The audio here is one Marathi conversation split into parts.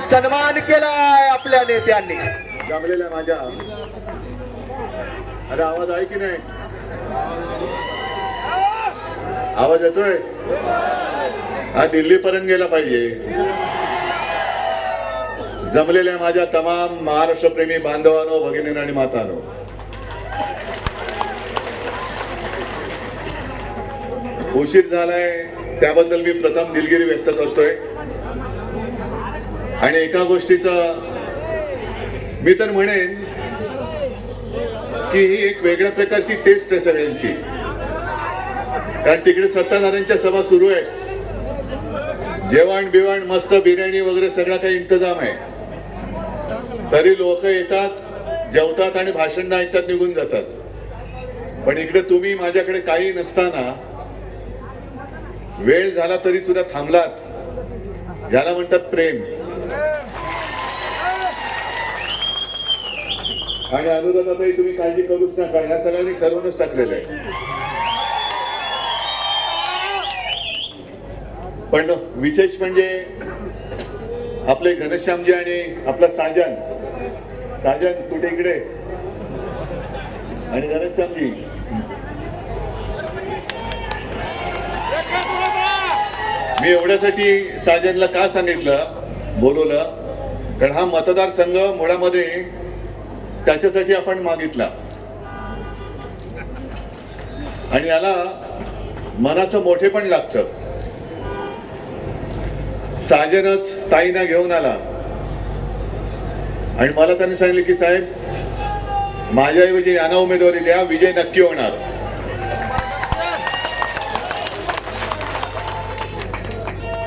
सन्मान केलाय आपल्या नेत्यांनी. जमलेल्या माझ्या. अरे आवाज आहे की नाही? आवाज येतोय? हा दिल्ली पर्यंत गेला पाहिजे. जमलेल्या माझ्या तमाम महाराष्ट्रप्रेमी बांधवानो भगिनी आणि मातानो. उशीर झालाय त्याबद्दल मी प्रथम दिलगिरी व्यक्त करतोय. आणि एका गोष्टीचं मी तर म्हणेन की ही एक वेगळ्या प्रकारची टेस्ट आहे सगळ्यांची. कारण तिकडे सत्ताधाऱ्यांच्या सभा सुरू आहे जेवण बिवण मस्त बिर्याणी वगैरे सगळा काही इंतजाम आहे. तरी लोक येतात जेवतात आणि भाषण ऐकतात निघून जातात. पण इकडे तुम्ही माझ्याकडे काही नसताना वेळ झाला तरी सुद्धा थांबलात. ज्याला म्हणतात प्रेम. आणि अनुराधाताई तुम्ही काळजी करूच नका. ह्या सगळ्यांनी ठरवूनच टाकलेलं आहे. पण विशेष म्हणजे आपले घनश्यामजी आणि आपला साजन. साजन कुठे इकडे? आणि घनश्यामजी. मी एवढ्यासाठी साजनला का सांगितलं? बोलवलं. कारण हा मतदारसंघ मुळामध्ये त्याच्यासाठी आपण मागितला. आणि याला मनाचं मोठे पण लागतं. साजनच ताईना घेऊन आला. आणि मला त्यांनी सांगितले की साहेब माझ्याऐवजी यांना उमेदवारी द्या विजय नक्की होणार.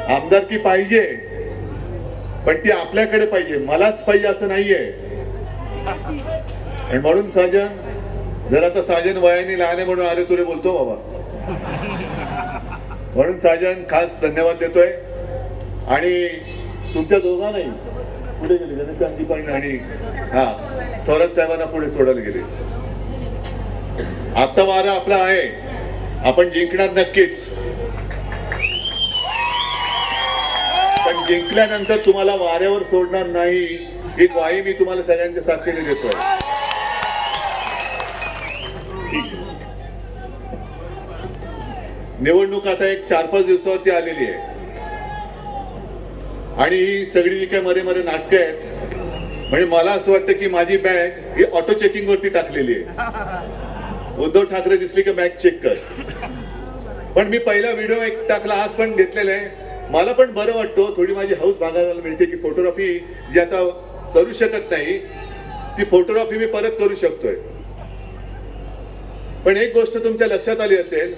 आमदारकी पाहिजे? पण ती आपल्याकडे पाहिजे. मलाच पाहिजे असं नाहीये. आणि म्हणून साजन जर आता साजन वयाने लहान आहे म्हणून अरे तुरे बोलतो बाबा. म्हणून साजन खास धन्यवाद देतोय. आणि तुमच्या दोघांनाही पुढे गेले गणेशांची पण आणि हा थोरात साहेबांना पुढे सोडायला गेले. आता वारा आपला आहे. आपण जिंकणार नक्कीच. जिंकल्यानंतर तुम्हाला वाऱ्यावर सोडणार नाही. ही ग्वाही मी तुम्हाला सगळ्यांच्या साक्षीने देतोय. निवडणूक आता एक चार पाच दिवसावरती आलेली आहे. आणि ही सगळी जी काही मध्ये मध्ये नाटकं आहेत म्हणजे मला असं वाटतं की माझी बॅग ही ऑटो चेकिंग वरती टाकलेली आहे. उद्धव ठाकरे दिसली की बॅग चेक कर. पण मी पहिला व्हिडिओ एक टाकला आज पण घेतलेला आहे. मला पण बरं वाटतं थोडी माझी हौस भागायला मिळते की फोटोग्राफी जी आता करू शकत नाही ती फोटोग्राफी मी परत करू शकतोय. पण एक गोष्ट तुमच्या लक्षात आली असेल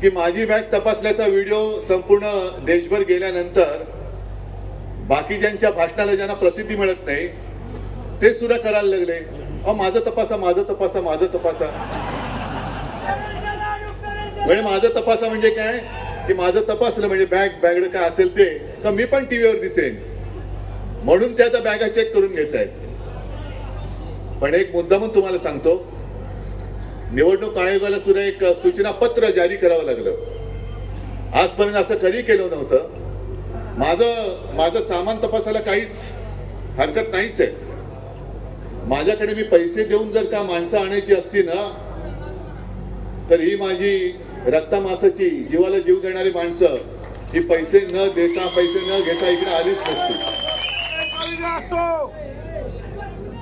की माझी बॅग तपासल्याचा व्हिडिओ संपूर्ण देशभर गेल्यानंतर बाकीच्यांच्या भाषणाला ज्यांना प्रसिद्धी मिळत नाही ते सुद्धा करायला लागले. अहो माझं तपासा माझं तपासा माझं तपासा. म्हणजे माझं तपासा म्हणजे काय? की माझं तपासलं म्हणजे बॅग बॅगड काय असेल ते का मी पण टीव्हीवर दिसेन. म्हणून त्या आता बॅगा चेक करून घेत आहेत पण एक मुद्दा म्हणून तुम्हाला सांगतो निवडणूक आयोगाला सुद्धा एक सूचना पत्र जारी करावं लागलं. आजपर्यंत असं कधी केलं नव्हतं. माझं माझं सामान तपासायला काहीच हरकत नाहीच आहे. माझ्याकडे मी पैसे देऊन जर का माणसं आणायची असती ना तर ही माझी रक्तामासाची जीवाला जीव देणारी माणसं ही पैसे न देता पैसे न घेता इकडे आलीच नसती.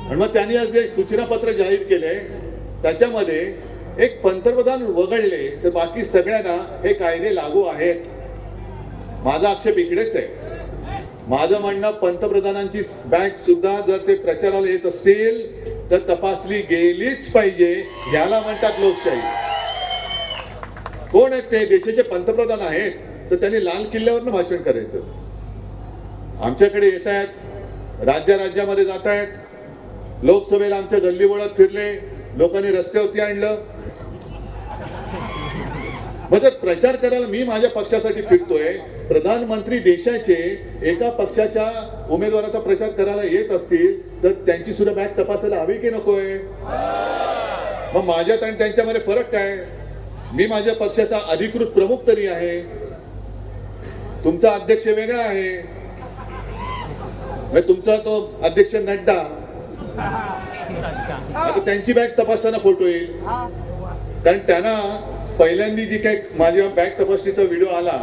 आणि मग त्यांनी आज एक सूचनापत्र जाहीर केले त्याच्यामध्ये एक पंतप्रधान वगळले तर बाकी सगळ्यांना हे कायदे लागू आहेत. माझा आक्षेप इकडेच आहे. माझं म्हणणं पंतप्रधानांची बँक सुद्धा जर ते प्रचाराला येत असतील तर तपासली गेलीच पाहिजे याला म्हणतात लोकशाही. कोण आहेत ते? देशाचे पंतप्रधान आहेत. तर त्यांनी लाल किल्ल्यावरनं भाषण करायचं. आमच्याकडे येत आहेत. राज्या राज्यामध्ये जात आहेत. लोकसभेला आमच्या गल्लीबोळात फिरले. लोकांनी रस्त्यावरती आणलं. मग जर प्रचार करायला मी माझ्या पक्षासाठी फिरतोय. प्रधानमंत्री देशाचे एका पक्षाच्या उमेदवाराचा प्रचार करायला येत असतील तर त्यांची सुद्धा बॅग तपासायला हवी की नकोय? मग माझ्यात आणि त्यांच्यामध्ये फरक काय? मी माझ्या पक्षाचा अधिकृत प्रमुख तरी आहे. तुमचा अध्यक्ष वेगळा आहे. मग तुमचा तो अध्यक्ष नड्डा. आता त्यांची बॅग तपासताना फोटो येईल. कारण त्यांना पहिल्यांदी जी काही माझ्या बॅग तपासणीचा व्हिडिओ आला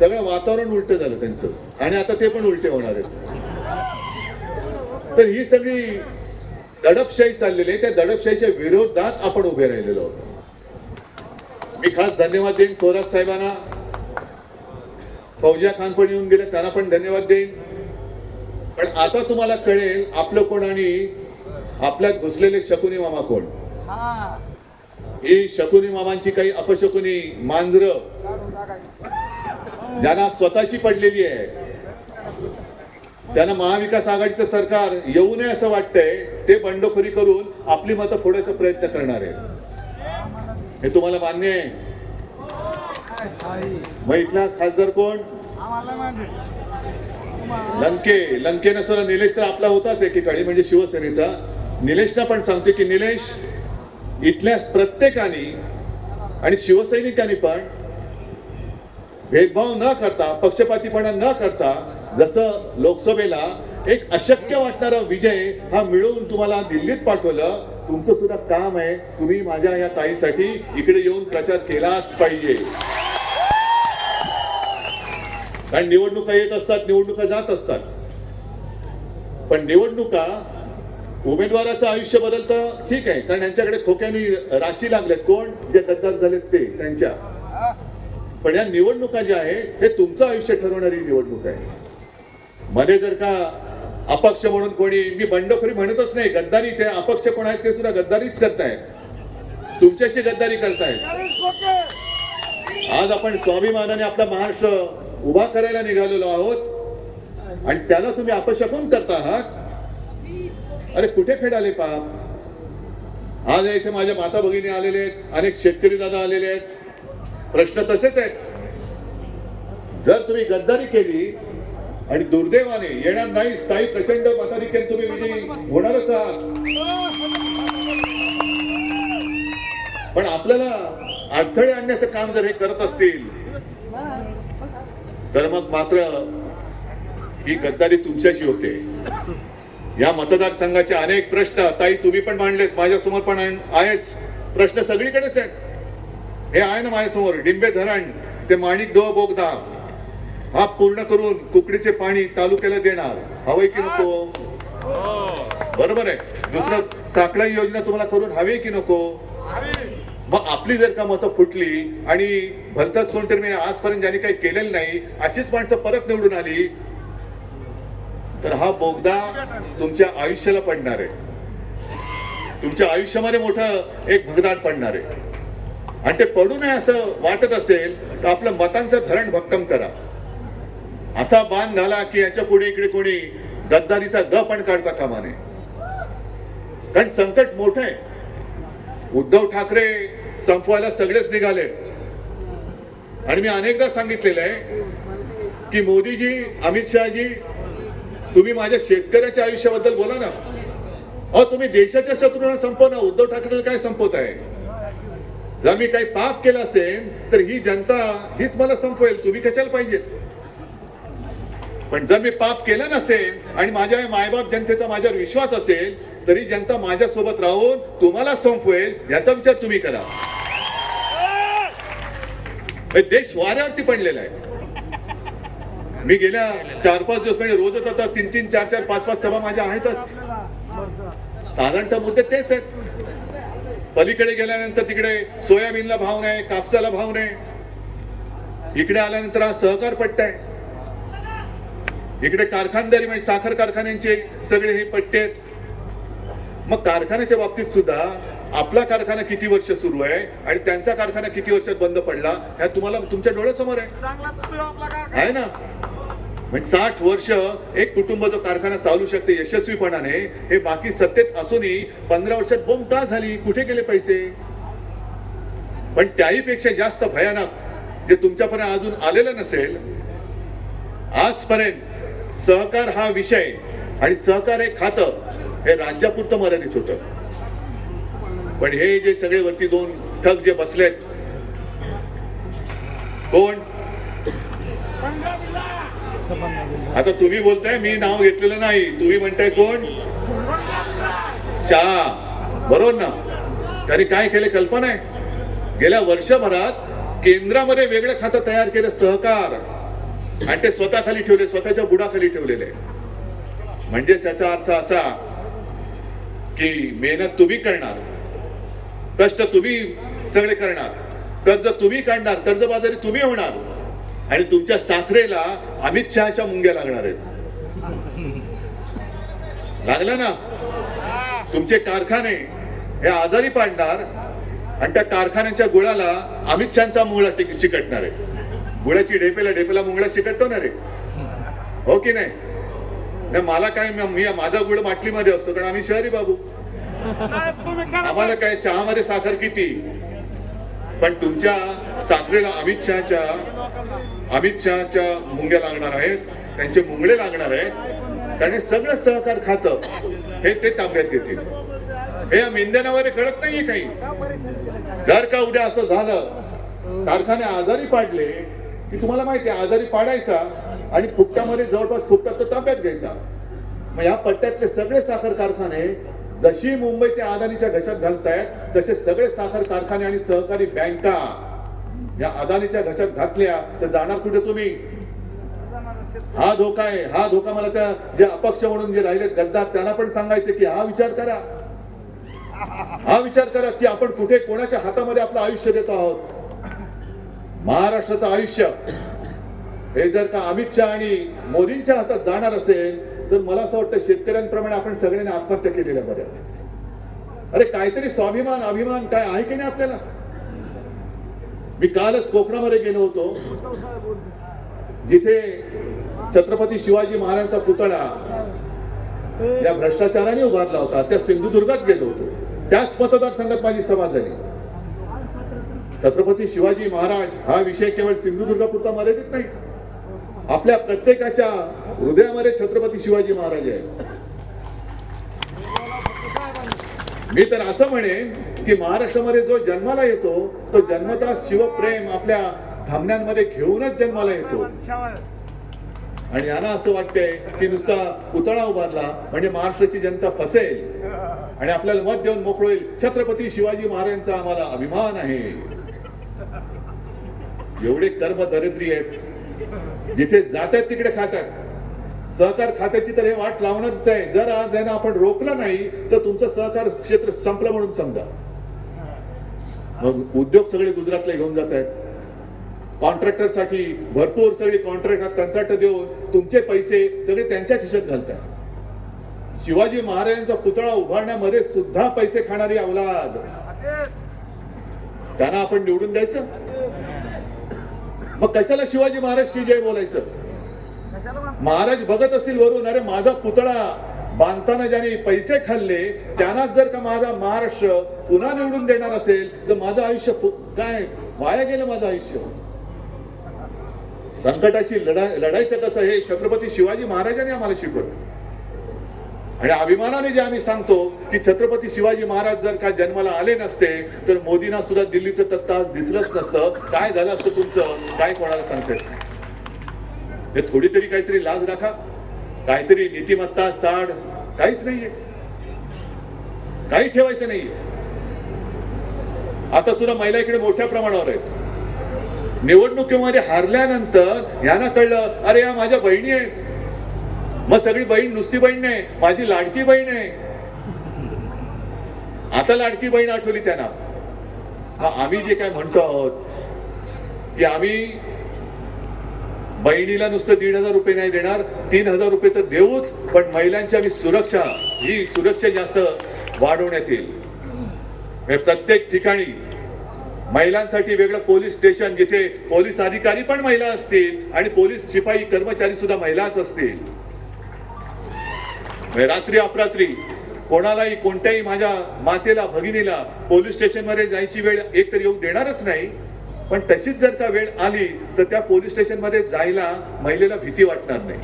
सगळं वातावरण उलट झालं त्यांचं. आणि आता ते पण उलटे होणार आहेत. तर ही सगळी दडपशाही चाललेली आहे. त्या दडपशाहीच्या विरोधात आपण उभे राहिलेलो आहोत. मी खास धन्यवाद देईन थोरात साहेबांना. फौजिया खान पण येऊन गेले त्यांना पण धन्यवाद देईन. पण आता तुम्हाला कळेल आपलं कोण आणि आपल्यात घुसलेले शकुनी मामा कोण. ही. शकुनी मामांची काही अपशकुनी मांजर ज्यांना स्वतःची पडलेली आहे. त्यांना महाविकास आघाडीचं सरकार येऊ नये असं वाटतंय ते बंडखोरी करून आपली मतं फोडायचा प्रयत्न करणार आहे हे तुम्हाला मान्य आहे. मग इथला खासदार कोण? लंके. लंके नसताना निलेश तर आपला होताच एकेकाळी म्हणजे शिवसेनेचा. निलेशना पण सांगते की निलेश इथल्या प्रत्येकाने आणि शिवसैनिकांनी पण भेदभाव न करता पक्षपातीपणा न करता जसं लोकसभेला एक अशक्य वाटणारा विजय हा मिळवून तुम्हाला दिल्लीत पाठवलं तुमचं सुद्धा काम आहे. तुम्ही माझ्या या ताईसाठी इकडे येऊन प्रचार केलाच पाहिजे. कारण निवडणुका येत असतात निवडणुका जात असतात. पण निवडणुका उमेदवाराचं आयुष्य बदलतं ठीक आहे. कारण यांच्याकडे खोक्याने राशी लागलेत. कोण? जे गद्दार झालेत ते त्यांच्या. पण या निवडणुका ज्या आहे हे तुमचं आयुष्य ठरवणारी निवडणूक आहे. मध्ये जर का अपक्ष म्हणून कोणी मी बंडखोरी म्हणतच नाही. गद्दारी ते अपक्ष कोण आहेत ते सुद्धा गद्दारीच करताय तुमच्याशी गद्दारी करतायत. आज आपण स्वाभिमानाने आपला महाराष्ट्र उभा करायला निघालेलो आहोत. आणि त्याला तुम्ही अपशकून करता आहात. अरे कुठे फेडाले पाप? आज इथे माझ्या माता भगिनी आलेले आहेत. अनेक शेतकरी दादा आलेले आहेत. प्रश्न तसेच आहेत. जर तुम्ही गद्दारी केली आणि दुर्दैवाने येणार नाही स्थायी प्रचंड मताधिक्याने तुम्ही विजयी होणारच आहात. पण आपल्याला अडथळे आणण्याचं काम जर हे करत असतील तर मग मात्र ही गद्दारी तुमच्याशी होते. या मतदारसंघाचे अनेक प्रश्न ताई तुम्ही पण मांडलेत माझ्यासमोर पण आहेच. प्रश्न सगळीकडेच आहेत. हे आहे ना माझ्यासमोर डिंबे धरण ते माणिक दो बोगदा. हा पूर्ण करून कुकडीचे पाणी तालुक्याला देणार. हवंय की नको? बरोबर आहे. दुसरं साखळी योजना तुम्हाला करून हवी की नको? मग आपली जर का मतं फुटली आणि भलताच कोणतरी मी आजपर्यंत ज्यांनी काही केलेलं नाही अशीच माणसं परत निवडून आली तर हा बोगदा तुमच्या आयुष्याला पडणार आहे. तुमच्या आयुष्यामध्ये मोठं एक भगदान पडणार आहे. आणि ते पडू नये असं वाटत असेल तर आपलं मतांचं धरण भक्कम करा. असा बाण घाला की याच्यापुढे इकडे कोणी गद्दारीचा ग पण काढता कामा नये. कारण संकट मोठं आहे. उद्धव ठाकरे संपवायला सगळेच निघाले. आणि मी अनेकदा सांगितलेलं आहे की मोदीजी अमित शहाजी तुम्ही माझ्या शेतकऱ्याच्या आयुष्याबद्दल बोला ना. अहो तुम्ही देशाच्या शत्रूंना संपवना उद्धव ठाकरेला काय संपवत आहे? जर मी काही पाप केलं असेल तर ही जनता हीच मला संपवेल. तुम्ही कशाला पाहिजेत? पण जर मी पाप केलं नसेल आणि माझ्या मायबाप जनतेचा माझ्यावर विश्वास असेल तरी जनता माझ्या सोबत राहून तुम्हाला संपवेल याचा विचार तुम्ही करा. देश वाऱ्यावरती पडलेला आहे. मी गेल्या चार पाच दिवस म्हणजे रोजच आता तीन तीन चार चार पाच पाच सभा माझ्या आहेतच. साधारणतः मुद्दे तेच आहेत. पलीकडे गेल्यानंतर तिकडे सोयाबीनला भाव नाही कापसाला भाव नाही. इकडे आल्यानंतर हा सहकार पट्टा आहे. इकडे कारखानदारी म्हणजे साखर कारखान्यांचे सगळे हे पट्टे आहेत. मग कारखान्याच्या बाबतीत सुद्धा आपला कारखाना किती वर्ष सुरू आहे आणि त्यांचा कारखाना किती वर्षात बंद पडला ह्या तुम्हाला तुमच्या डोळ्यासमोर आहे. आहे ना? म्हणजे साठ वर्ष एक कुटुंब जो कारखाना चालू शकते यशस्वीपणाने हे बाकी सत्तेत असूनही पंधरा वर्षात बोंब का झाली? कुठे गेले पैसे? पण त्याही पेक्षा जास्त भयानक जे तुमच्यापर्यंत अजून आलेलं नसेल आजपर्यंत सहकार हा विषय आणि सहकार हे खातं हे राज्यापुरतं मर्यादित होतं. पण हे जे सगळे वरती दोन ठग जे बसलेत कोण? आता तुम्ही बोलताय मी नाव घेतलेलं नाही. तुम्ही म्हणताय कोण? शहा. बरोबर ना? त्यांनी काय केले? कल्पना आहे. गेल्या वर्षभरात केंद्रामध्ये वेगळं खातं तयार केलं सहकार. आणि ते स्वतः खाली ठेवले स्वतःच्या बुडाखाली ठेवलेले. म्हणजे त्याचा अर्थ असा की मेहनत तुम्ही करणार कष्ट तुम्ही सगळे करणार कर्ज तुम्ही काढणार कर्जबाजारी तुम्ही होणार आणि तुमच्या साखरेला अमित शहाच्या मुंग्या लागणार आहेत. लागला ना? तुमचे कारखाने हे आजारी पाडणार आणि त्या कारखान्यांच्या गुळाला अमित शहाचा मुंगळा चिकटणार आहे गुळाची ढेपेला ढेपेला मुंगळा ना रे. हो की नाही? नाही, मला काय मी माझा गुळ बाटलीमध्ये असतो कारण आम्ही शहरी बाबू. आम्हाला काय चहामध्ये साखर किती? पण तुमच्या साखरेला अमित शहाच्या अमित शहाच्या मुंग्या लागणार आहेत त्यांचे मुंगळे लागणार आहेत कारण हे सगळं सहकार खातं. हे ते ताब्यात घेतील. हे या मेंद्यानावर कळत नाहीये काही. जर का उद्या असं झालं कारखाने आजारी पाडले की तुम्हाला माहिती आहे आजारी पाडायचा आणि फुकटामध्ये जवळपास फुकटात तो ताब्यात घ्यायचा. मग या पट्ट्यातले सगळे साखर कारखाने जशी मुंबई त्या अदानीच्या घशात घालतायत तसे सगळे साखर कारखाने आणि सहकारी बँका या अदानीच्या घशात घातल्या तर जाणार कुठे तुम्ही? हा धोका आहे हा धोका मला त्या जे अपक्ष म्हणून जे राहिले गद्दार त्यांना पण सांगायचे की हा विचार करा. हा विचार करा की आपण कुठे कोणाच्या हातामध्ये आपलं आयुष्य देत आहोत? महाराष्ट्राचं आयुष्य. हे जर का अमित शहा आणि मोदींच्या हातात जाणार असेल तर मला असं वाटतं शेतकऱ्यांप्रमाणे आपण सगळ्यांनी आत्महत्या केलेल्या बऱ्या अरे काहीतरी स्वाभिमान अभिमान काय आहे की नाही आपल्याला? मी कालच कोकणामध्ये गेलो होतो. जिथे छत्रपती शिवाजी महाराजांचा पुतळा या भ्रष्टाचाराने उभारला होता. त्या सिंधुदुर्गात गेलो होतो. त्याच मतदारसंघात माझी सभा झाली. छत्रपती शिवाजी महाराज हा विषय केवळ सिंधुदुर्गापुरता मर्यादित नाही. आपल्या प्रत्येकाच्या हृदयामध्ये छत्रपती शिवाजी महाराज आहे मी तर असं म्हणेन की महाराष्ट्रामध्ये जो जन्माला येतो तो जन्मता शिवप्रेम आपल्या थांबण्यांमध्ये घेऊनच जन्माला येतो. आणि यांना असं वाटतंय की नुसता पुतळा उभारला म्हणजे महाराष्ट्राची जनता फसेल. आणि आपल्याला मत देऊन मोकळ होईल. छत्रपती शिवाजी महाराजांचा आम्हाला अभिमान आहे. एवढे कर्म दरिद्री आहेत. जिथे जात आहेत तिकडे खातात. सहकार खात्याची तर हे वाट लावणच आहे. जर आज आहे ना आपण रोखलं नाही तर तुमचं सहकार क्षेत्र संपलं म्हणून समजा. मग उद्योग सगळे गुजरातला घेऊन जात आहेत. कॉन्ट्रॅक्टरसाठी भरपूर सगळे कॉन्ट्रॅक्ट कंत्राट देऊन तुमचे पैसे सगळे त्यांच्या खिशात घालतात. शिवाजी महाराजांचा पुतळा उभारण्यामध्ये सुद्धा पैसे खाणारी अवलाद त्यांना आपण निवडून द्यायचं? मग कशाला शिवाजी महाराज की जय बोलायचं? महाराज बघत असतील वरून अरे माझा पुतळा बांधताना ज्याने पैसे खाल्ले त्यांनाच जर का माझा महाराष्ट्र पुन्हा निवडून देणार असेल तर माझं आयुष्य काय? वाया गेलं माझं आयुष्य. संकटाशी लढा लढायचं कसं हे छत्रपती शिवाजी महाराजांनी आम्हाला शिकवलं. आणि अभिमानाने जे आम्ही सांगतो की छत्रपती शिवाजी महाराज जर का जन्माला आले नसते तर मोदींना सुद्धा दिल्लीचं तत्ता आज दिसलंच नसतं. काय झालं असतं तुमचं? काय कोणाला सांगता हे थोडी तरी काहीतरी लाज राखा. काहीतरी नीतिमत्ता चाड काहीच नाहीये. काही ठेवायचं नाहीये. आता सुद्धा महिला इकडे मोठ्या प्रमाणावर आहेत. निवडणुकीमध्ये हारल्यानंतर यांना कळलं अरे या माझ्या बहिणी आहेत. मग सगळी बहीण नुसती बहीण नाही माझी लाडकी बहीण आहे. आता लाडकी बहीण आठवली त्यांना. आम्ही जे काय म्हणतो आहोत की आम्ही बहिणीला नुसतं दीड हजार रुपये नाही देणार तीन हजार रुपये तर देऊच पण महिलांची आम्ही सुरक्षा ही सुरक्षा जास्त वाढवण्यात येईल. प्रत्येक ठिकाणी महिलांसाठी वेगळं पोलीस स्टेशन जिथे पोलीस अधिकारी पण महिला असतील आणि पोलीस शिपाई कर्मचारी सुद्धा महिलाच असतील. रात्री अपरात्री कोणालाही कोणत्याही माझ्या मातेला भगिनीला पोलीस स्टेशनमध्ये जायची वेळ एक तर येऊ देणारच नाही पण तशीच जर का वेळ आली तर त्या पोलीस स्टेशनमध्ये जायला महिलेला भीती वाटणार नाही.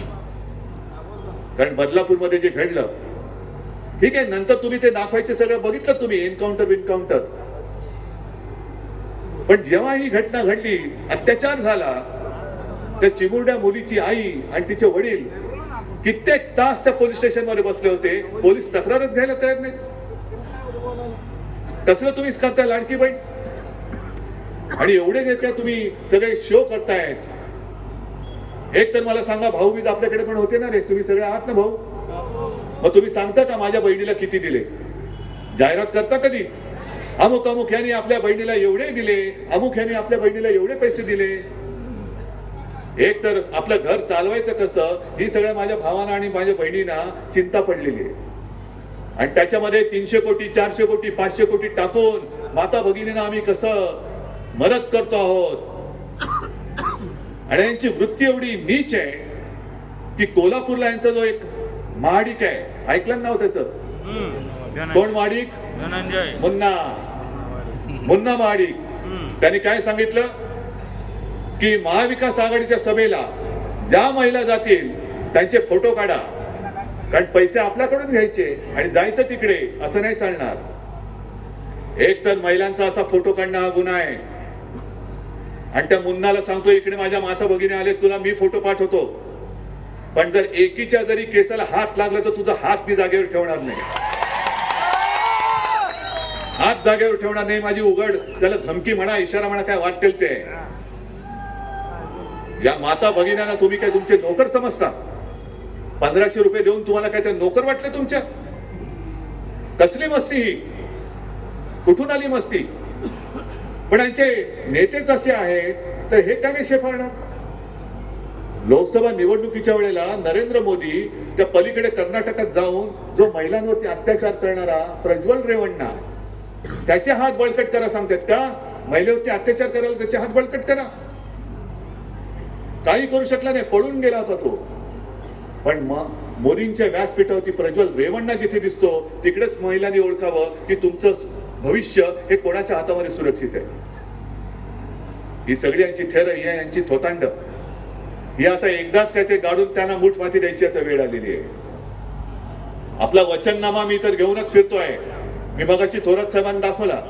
कारण बदलापूरमध्ये जे घडलं ठीक आहे नंतर तुम्ही ते दाखवायचे सगळं बघितलं तुम्ही एन्काउंटर विनकाउंटर पण जेव्हा ही घटना घडली अत्याचार झाला त्या चिमुरड्या मुलीची आई आणि तिचे वडील कित्येक तास त्या पोलीस स्टेशनमध्ये बसले होते. पोलीस तक्रारच घ्यायला तयार नाही कसलं तुम्हीच करताय लाडकी बहीण? आणि एवढे नेते तुम्ही सगळे शो करतायत एक तर मला सांगा भाऊबीज आपल्याकडे पण होते ना रे. तुम्ही सगळे आहात ना भाऊ? मग तुम्ही सांगता का माझ्या बहिणीला किती दिले? जाहिरात करता कधी? अमुक अमुक यांनी आपल्या बहिणीला एवढे दिले अमुक यांनी आपल्या बहिणीला एवढे पैसे दिले. एक तर आपलं घर चालवायचं कसं ही सगळ्या माझ्या भावांना आणि माझ्या बहिणींना चिंता पडलेली आहे. आणि त्याच्यामध्ये तीनशे कोटी चारशे कोटी पाचशे कोटी टाकून माता भगिनींना आम्ही कसं मदत करतो आहोत? आणि यांची वृत्ती एवढी नीच आहे की कोल्हापूरला यांचा जो एक महाडिक आहे ऐकलं नाव त्याचं? कोण महाडिक? मुन्ना. मुन्ना महाडिक. त्यांनी काय सांगितलं? की महाविकास आघाडीच्या सभेला ज्या महिला जातील त्यांचे फोटो काढा. कारण पैसे आपल्याकडून घ्यायचे आणि जायचं तिकडे असं नाही चालणार. एक तर महिलांचा असा फोटो काढणं हा गुन्हा आहे. आणि त्या मुन्नाला सांगतो इकडे माझ्या माता भगिनी आले तुला मी फोटो पाठवतो. पण जर एकीच्या जरी केसाला हात लागला तर तुझा हात मी जागेवर ठेवणार नाही. हात जागेवर ठेवणार नाही माझी उघड. त्याला धमकी म्हणा इशारा म्हणा काय वाटेल ते. या माता भगिन्यांना तुम्ही काय तुमचे नोकर समजता? पंधराशे रुपये देऊन तुम्हाला काय त्या नोकर वाटले तुमच्या? कसली मस्ती ही? कुठून आली मस्ती? पण यांचे नेतेच असे आहेत? तर हे काय नाही शेफारणार लोकसभा निवडणुकीच्या वेळेला नरेंद्र मोदी त्या पलीकडे कर्नाटकात जाऊन जो महिलांवरती अत्याचार करणारा प्रज्वल रेवण्णा त्याचे हात बळकट करा सांगतात का? महिलेवरती अत्याचार करायला त्याचे हात बळकट करा. काही करू शकला नाही पळून गेला होता तो. पण मग मोदींच्या व्यासपीठावरती प्रज्वल रेवण्णा जिथे दिसतो तिकडेच महिलांनी ओळखावं की तुमचं भविष्य हे कोणाच्या हातामध्ये सुरक्षित आहे. ही सगळी यांची थेर ही यांची थोतांड. ही आता एकदाच काय ते गाडून त्यांना मूठ माती द्यायची आता वेळ आलेली आहे. आपला वचननामा मी तर घेऊनच फिरतोय मी मगाशी थोरात साहेबांना दाखवला.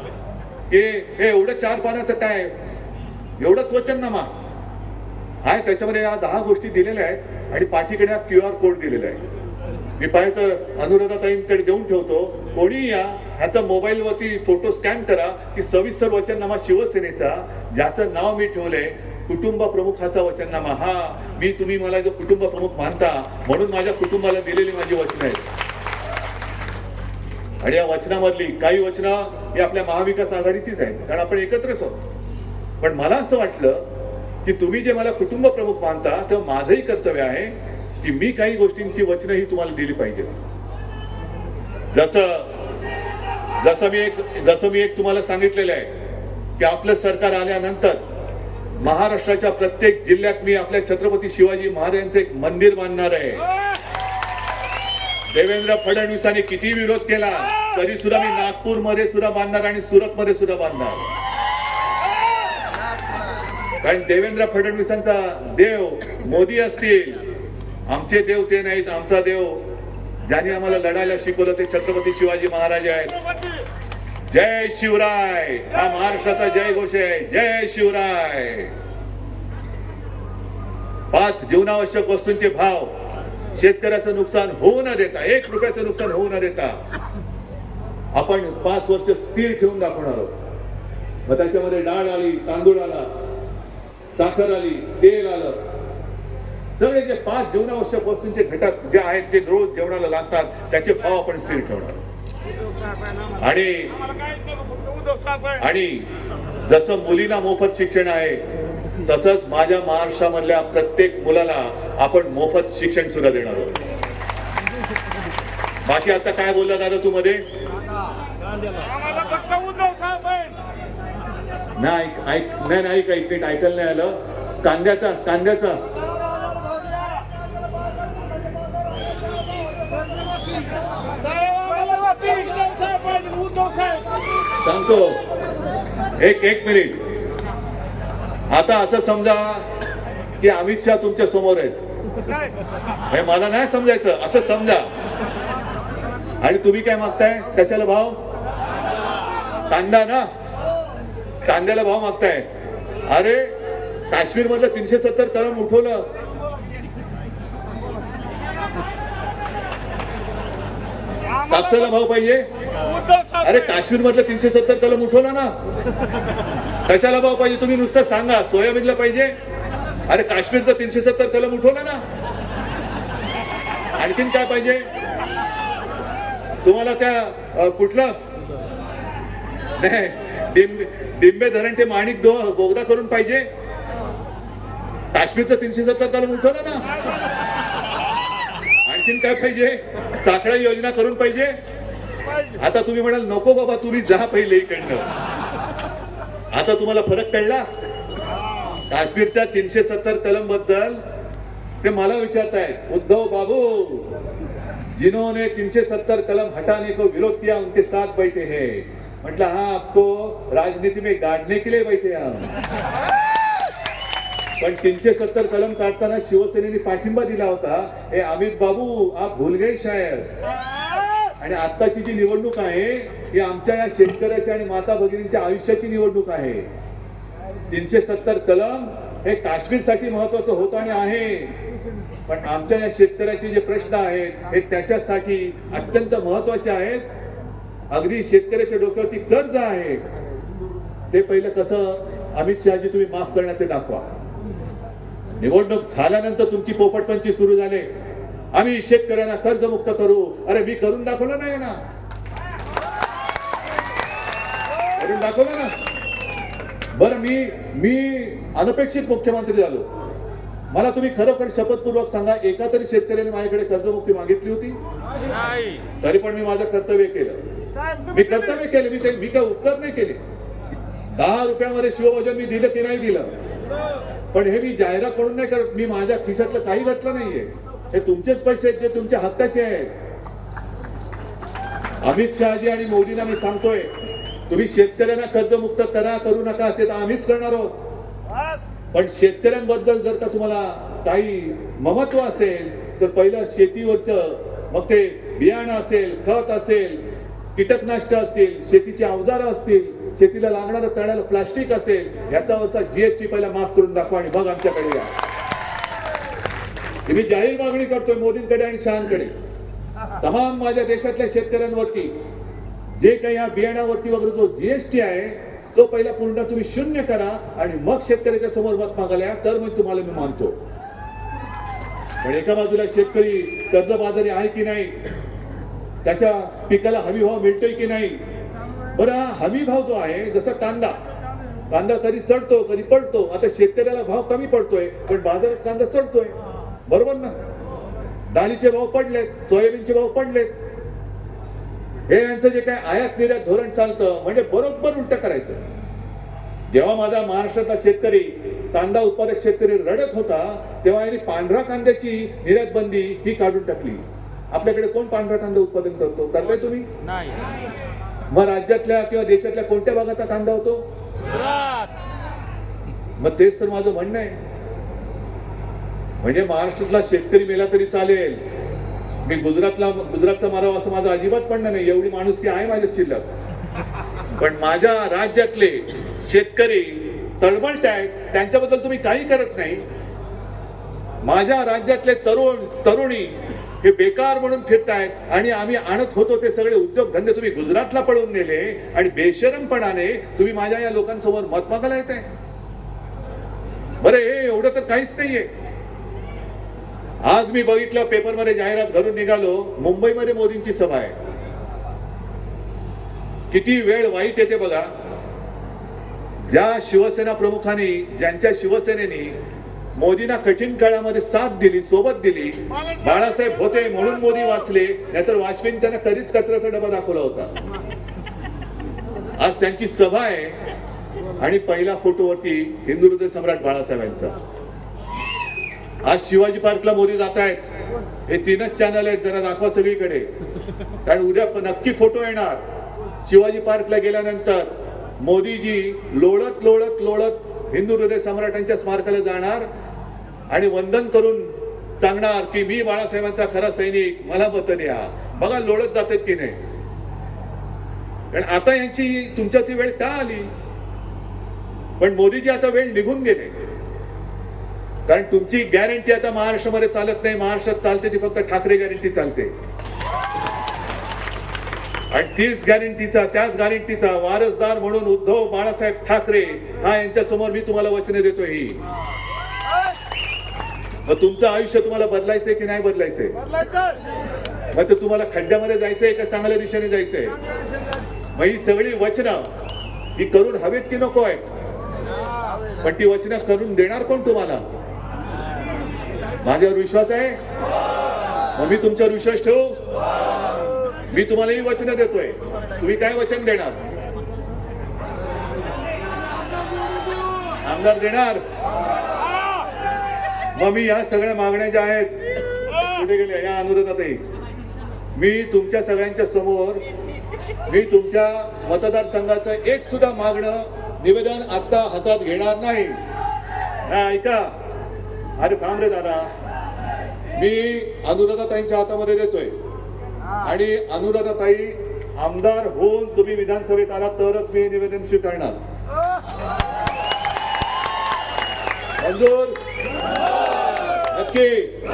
की हे एवढं चार पानाचं काय एवढंच वचननामा. आहे त्याच्यामध्ये या दहा गोष्टी दिलेल्या आहेत आणि पाठीकडे हा क्यू आर कोड दिलेला आहे. मी पाहिजे तर अनुराधाताईंकडे देऊन ठेवतो. कोणी या ह्याचा मोबाईलवरती फोटो स्कॅन करा की सविस्तर वचननामा शिवसेनेचा ज्याचं नाव मी ठेवलंय कुटुंब प्रमुखाचा वचननामा. हा मी तुम्ही मला जो कुटुंब प्रमुख मानता म्हणून माझ्या कुटुंबाला दिलेली माझी वचनं आहेत. आणि या वचनामधली काही वचनं ही आपल्या महाविकास आघाडीचीच आहेत. कारण आपण एकत्रच आहोत. पण मला असं वाटलं की तुम्ही जे मला कुटुंब प्रमुख मानता तेव्हा माझंही कर्तव्य आहे की मी काही गोष्टींची वचनं ही तुम्हाला दिली पाहिजे जसं जसं मी एक जसं मी एक तुम्हाला सांगितलेलं आहे की आपलं सरकार आल्यानंतर महाराष्ट्राच्या प्रत्येक जिल्ह्यात मी आपल्या छत्रपती शिवाजी महाराजांचं एक मंदिर बांधणार आहे. देवेंद्र फडणवीसांनी किती विरोध केला तरी सुद्धा मी नागपूरमध्ये सुद्धा बांधणार आणि सुरतमध्ये सुद्धा बांधणार. कारण देवेंद्र फडणवीसांचा देव मोदी असतील. आमचे देव ते नाहीत आमचा देव. ज्यांनी आम्हाला लढायला शिकवलं ते छत्रपती शिवाजी महाराज आहेत. जय शिवराय. हा महाराष्ट्राचा जय घोष आहे. जय शिवराय. पाच जीवनावश्यक वस्तूंचे भाव शेतकऱ्याचं नुकसान होऊ न देता एक रुपयाचं नुकसान होऊ न देता आपण पाच वर्ष स्थिर ठेवून दाखवणार आहोत. मग त्याच्यामध्ये डाळ आली तांदूळ आला साखर आली तेल आलं. सगळे जे पाच जीवनावश्यक वस्तूंचे घटक जे आहेत जे रोज जेवणाला लागतात त्याचे भाव आपण स्थिर ठेवणार. आणि आणि जसं मुलींना मोफत शिक्षण आहे तसंच माझ्या महाराष्ट्रामधल्या प्रत्येक मुलाला आपण मोफत शिक्षण सुद्धा देणार आहोत. बाकी आता काय बोलला दादा तू मध्ये? नाही ऐक ऐक नाही नाही ऐक नीट ऐकायला नाही आलं. कांद्याचा कांद्याचा. सांगतो. एक एक मिनिट. आता असं समजा की अमित शहा तुमच्यासमोर आहेत. हे मला नाही समजायचं असं समजा. आणि तुम्ही काय मागताय? कशाला भाव? कांदा ना? कांद्याला भाव मागताय. अरे काश्मीर मधलं तीनशे सत्तर कलम उठवलं. कापसाला भाव पाहिजे? अरे काश्मीर मधलं तीनशे सत्तर कलम उठवलं ना. कशाला भाव पाहिजे? तुम्ही नुसतं सांगा. सोयाबीनला पाहिजे? अरे काश्मीरचं तीनशे सत्तर कलम उठवलं ना. आणखीन काय पाहिजे? तुम्हाला त्या कुठलं? नाही डिंबे धरण ते माणिक डो बोगदा करून पाहिजे. काश्मीरचं तीनशे सत्तर कलम उठवलं ना. आणखीन काय पाहिजे? साखळा योजना करून पाहिजे. आता तुम्ही म्हणाल नको बाबा तुम्ही जा पहिले इकडनं. आता तुम्हाला फरक कळला? काश्मीरच्या तीनशे सत्तर कलमबद्दल ते मला विचारताय उद्धव बाबू जिन्होंने तीनशे सत्तर कलम हटाने को विरोध किया उनके साथ बैठे हैं. म्हटलं हाँ आपको राजनीति में गाड़ने के लिए बैठे हम. पण तीनशे सत्तर कलम काढताना शिवसेनेने पाठिंबा दिला होता हे अमित बाबू आप भूल गए शायर आणि आत्ताची जी निवडणूक आहे ही आमच्या या शेतकऱ्याच्या आणि माता भगिनींच्या आयुष्याची निवडणूक आहे. तीनशे सत्तर कलम हे काश्मीरसाठी महत्वाचं होतं आणि आहे. पण आमच्या या शेतकऱ्याचे जे प्रश्न आहेत हे त्याच्यासाठी अत्यंत महत्त्वाचे आहेत. अगदी शेतकऱ्याच्या डोक्यावरती कर्ज आहे. ते पहिलं कसं अमित शहाजी तुम्ही माफ करण्याचे दाखवा. निवडणूक झाल्यानंतर तुमची पोपटपंची सुरू झाले. आम्ही शेतकऱ्यांना कर्जमुक्त करू. अरे मी करून दाखवलं नाही ना. करून दाखवलं ना. बरं मी मी अनपेक्षित मुख्यमंत्री झालो. मला तुम्ही खरोखर शपथपूर्वक सांगा एका तरी शेतकऱ्याने माझ्याकडे कर्जमुक्ती मागितली होती? नाही. तरी पण मी माझं कर्तव्य केलं. मी कर्तव्य केले मी ते मी काय उपकार नाही केले. दहा रुपयामध्ये शिवभोजन मी दिलं की नाही दिलं? पण हे मी जाहिरात करून नाही करत. मी माझ्या खिशातलं काही घातलं नाहीये. हे तुमचेच पैसे आहेत जे तुमच्या हक्काचे आहेत. अमित शहाजी आणि मोदींना मी सांगतोय तुम्ही शेतकऱ्यांना कर्जमुक्त करा करू नका ते तर आम्हीच करणार आहोत. पण शेतकऱ्यांबद्दल जर का तुम्हाला काही ममत्व असेल तर पहिलं शेतीवरचं मग ते बियाणं असेल खत असेल कीटकनाशक असतील शेतीची अवजारं असतील शेतीला लागणारं तळ्याला प्लास्टिक असेल याच्यावरचा जीएसटी पहिला माफ करून दाखवा आणि मग आमच्याकडे या. मी जाहीर मागणी करतोय मोदींकडे आणि शहांकडे. तमाम माझ्या देशातल्या शेतकऱ्यांवरती जे काही या बियाण्यावरती वगैरे जो जीएसटी आहे तो पहिला पूर्ण तुम्ही शून्य करा आणि मग शेतकऱ्याच्या समोर मत मागायला तर मग तुम्हाला मी मानतो. पण एका बाजूला शेतकरी कर्जबाजारी आहे की नाही त्याच्या पिकाला हमी भाव मिळतोय की नाही? बरं हा हमी भाव जो आहे जसा कांदा कांदा कधी चढतो कधी पडतो आता शेतकऱ्याला भाव कमी पडतोय पण बाजारात कांदा चढतोय. बरोबर ना? डाळीचे भाव पडलेत सोयाबीनचे भाव पडलेत. हे यांचं जे काय आयात निर्यात धोरण चालतं म्हणजे बरोबर उलट करायचं. जेव्हा माझा महाराष्ट्रातला शेतकरी कांदा उत्पादक शेतकरी रडत होता तेव्हा यांनी पांढरा कांद्याची निर्यात बंदी ही काढून टाकली. आपल्याकडे कोण पांढरा कांदा उत्पादन करतो? करताय तुम्ही? नाही. मग राज्यातल्या किंवा देशातल्या कोणत्या भागात हा कांदा होतो? मग तेच तर माझं म्हणणं आहे. म्हणजे महाराष्ट्रातला शेतकरी मेला तरी चालेल. मी गुजरातला गुजरातचा मारावा असं माझं अजिबात म्हणणं नाही. एवढी माणुसकी आहे माझ्या शिल्लक पण माझ्या राज्यातले शेतकरी तळमळत आहेत. त्यांच्याबद्दल तुम्ही काही करत नाही. माझ्या राज्यातले तरुण तरुणी हे बेकार म्हणून फिरतायत आणि आम्ही आणत होतो ते सगळे उद्योगधंदे तुम्ही गुजरातला पळवून नेले आणि बेशरमपणाने तुम्ही माझ्या या लोकांसमोर मत मागायला येत आहे बरं हे एवढं तर काहीच नाहीये. आज मी बघितलं पेपरमध्ये जाहिरात घरून निघालो मुंबईमध्ये मोदींची सभा आहे. किती वेळ वाईट येते बघा. ज्या शिवसेना प्रमुखांनी ज्यांच्या शिवसेनेनी मोदींना कठीण काळामध्ये साथ दिली सोबत दिली. बाळासाहेब होते म्हणून मोदी वाचले नाहीतर वाजपेयी त्यांना कधीच कचऱ्याचा डबा दाखवला होता. आज त्यांची सभा आहे आणि पहिला फोटोवरती हिंदू हृदय सम्राट बाळासाहेबांचा. आज शिवाजी पार्कला मोदी जात आहेत. हे तीनच चॅनल आहेत जरा दाखवा सगळीकडे. कारण उद्या नक्की फोटो येणार. शिवाजी पार्कला गेल्यानंतर मोदीजी लोळत लोळत लोळत हिंदू हृदय सम्राटांच्या स्मारकाला जाणार. आणि वंदन करून सांगणार की मी बाळासाहेबांचा खरा सैनिक मला पतन या बघा लोळत जातात की नाही. कारण आता यांची तुमच्या ती वेळ का आली? पण मोदीजी आता वेळ निघून गेले. कारण तुमची गॅरंटी आता महाराष्ट्रामध्ये चालत नाही. महाराष्ट्रात चालते ती फक्त ठाकरे गॅरंटी चालते. आणि तीच गॅरंटीचा त्याच गॅरंटीचा वारसदार म्हणून उद्धव बाळासाहेब ठाकरे हा यांच्या समोर मी तुम्हाला वचने देतोय. ही मग तुमचं आयुष्य तुम्हाला बदलायचंय की नाही बदलायचंय? मग ते तुम्हाला खड्ड्यामध्ये जायचंय का चांगल्या दिशेने जायचंय? मग ही सगळी वचनं ही करून हवेत की नको आहेत? पण ती वचनं करून देणार कोण तुम्हाला? माझ्यावर विश्वास आहे? मग मी तुमच्यावर विश्वास ठेवू? मी तुम्हाला ही वचनं देतोय. तुम्ही काय वचन देणार? आमदार देणार. मग मी या सगळ्या मागण्या ज्या आहेत कुठे गेल्या? या अनुरोधातही. मी तुमच्या सगळ्यांच्या समोर मी तुमच्या मतदारसंघाचं एक सुद्धा मागणं निवेदन आता हातात घेणार नाही. ऐका. अरे थांब रे दादा. मी अनुराधाताईंच्या हातामध्ये देतोय. आणि अनुराधाताई आमदार होऊन तुम्ही विधानसभेत आला तरच मी हे निवेदन स्वीकारणार. मंजूर नक्की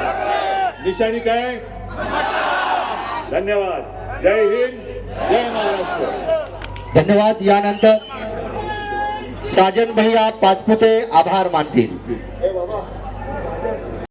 निशाणी काय? धन्यवाद. जय हिंद जय महाराष्ट्र. धन्यवाद. यानंतर साजन भैया पाचपुते आभार मानतील.